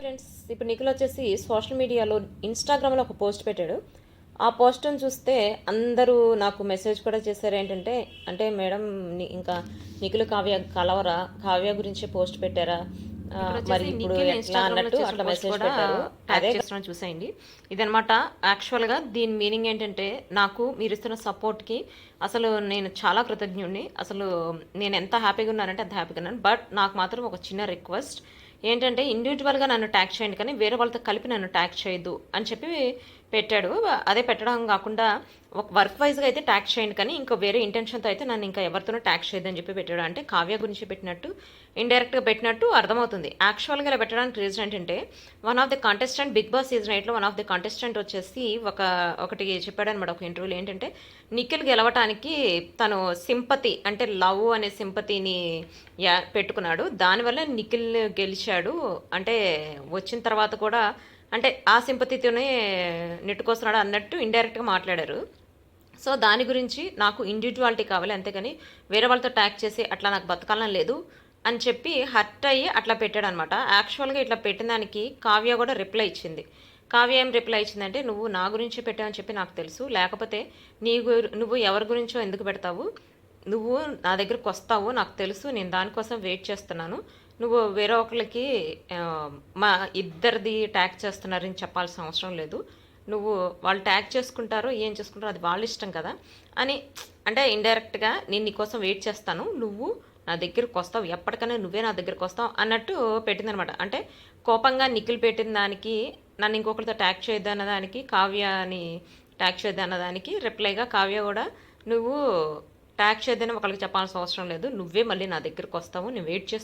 Friends ఇప్పుడు నిఖిల్ వచ్చేసి social మీడియాలో ఇన్స్టాగ్రామ్లో ఒక పోస్ట్ పెట్టాడు. ఆ పోస్ట్ని చూస్తే అందరూ నాకు మెసేజ్ కూడా చేశారు. ఏంటంటే అంటే మేడం ఇంకా నిఖిల్ కావ్య కలవరా? కావ్య గురించి పోస్ట్ పెట్టారా? మరి ఇప్పుడు ఎట్లా అన్నట్టు అట్లా మెసేజ్ పెట్టారు. అదే చూసేయండి. ఇదనమాట యాక్చువల్గా దీని మీనింగ్ ఏంటంటే నాకు మీరు ఇస్తున్న సపోర్ట్కి అసలు నేను చాలా కృతజ్ఞుడిని అసలు నేను ఎంత హ్యాపీగా ఉన్నానంటే అంత హ్యాపీగా ఉన్నాను. బట్ నాకు మాత్రం ఒక చిన్న రిక్వెస్ట్ ఏంటంటే ఇండివిజువల్గా నన్ను ట్యాగ్ చేయండి కానీ వేరే వాళ్ళతో కలిపి నన్ను ట్యాగ్ చేయొద్దు అని చెప్పి పెట్టాడు. అదే పెట్టడం కాకుండా ఒక వర్క్ వైజ్గా అయితే ట్యాక్స్ చేయండి కానీ ఇంకా వేరే ఇంటెన్షన్తో అయితే నన్ను ఇంకా ఎవరితోనూ ట్యాక్స్ చేయదని చెప్పి పెట్టాడు. అంటే కావ్య గురించి పెట్టినట్టు ఇండైరెక్ట్గా పెట్టినట్టు అర్థమవుతుంది. యాక్చువల్గా ఇలా పెట్టడానికి రీజన్ ఏంటంటే one of the contestant Bigg Boss season ఎయిట్లో వన్ ఆఫ్ ది కాంటెస్టెంట్ వచ్చేసి ఒక ఒకటి చెప్పాడనమాట ఒక ఇంటర్వ్యూలో ఏంటంటే నిఖిల్ గెలవటానికి తను సింపతి అంటే లవ్ అనే సింపతిని యా పెట్టుకున్నాడు. దానివల్ల నిఖిల్ గెలిచాడు. అంటే వచ్చిన తర్వాత కూడా అంటే ఆ సింపతితోనే నెట్టుకొస్తున్నాడు అన్నట్టు ఇండైరెక్ట్గా మాట్లాడారు. సో దాని గురించి నాకు ఇండివిజువాలిటీ కావాలి అంతేగాని వేరే వాళ్ళతో ట్యాక్ చేసి అట్లా నాకు బతకాలని లేదు అని చెప్పి హర్ట్ అయ్యి అట్లా పెట్టాడు అనమాట యాక్చువల్గా ఇట్లా పెట్టిన దానికి కావ్య కూడా రిప్లై ఇచ్చింది. కావ్య ఏం రిప్లై ఇచ్చిందంటే నువ్వు నా గురించి పెట్టావని చెప్పి నాకు తెలుసు. లేకపోతే నీ నువ్వు ఎవరి గురించో ఎందుకు పెడతావు? నువ్వు నా దగ్గరకు వస్తావు నాకు తెలుసు నేను దానికోసం వెయిట్ చేస్తున్నాను. నువ్వు వేరే ఒకరికి మా ఇద్దరిది ట్యాక్ చేస్తున్నారని చెప్పాల్సిన అవసరం లేదు. నువ్వు వాళ్ళు ట్యాగ్ చేసుకుంటారో ఏం చేసుకుంటారో అది వాళ్ళ ఇష్టం కదా. అని అంటే ఇండైరెక్ట్గా నేను నీకోసం వెయిట్ చేస్తాను నువ్వు నా దగ్గరకు వస్తావు ఎప్పటికైనా నువ్వే నా దగ్గరకు వస్తావు అన్నట్టు పెట్టిందనమాట. అంటే కోపంగా నిఖిల్ పెట్టిన దానికి నన్ను ఇంకొకరితో ట్యాగ్ చేయొద్దు అన్నదానికి కావ్యని ట్యాగ్ చేయొద్దు అన్నదానికి రిప్లైగా కావ్య కూడా నువ్వు ట్యాగ్ చేయొద్దని ఒకరికి చెప్పాల్సిన అవసరం లేదు నువ్వే మళ్ళీ నా దగ్గరకు వస్తావు నేను వెయిట్ చేస్తాను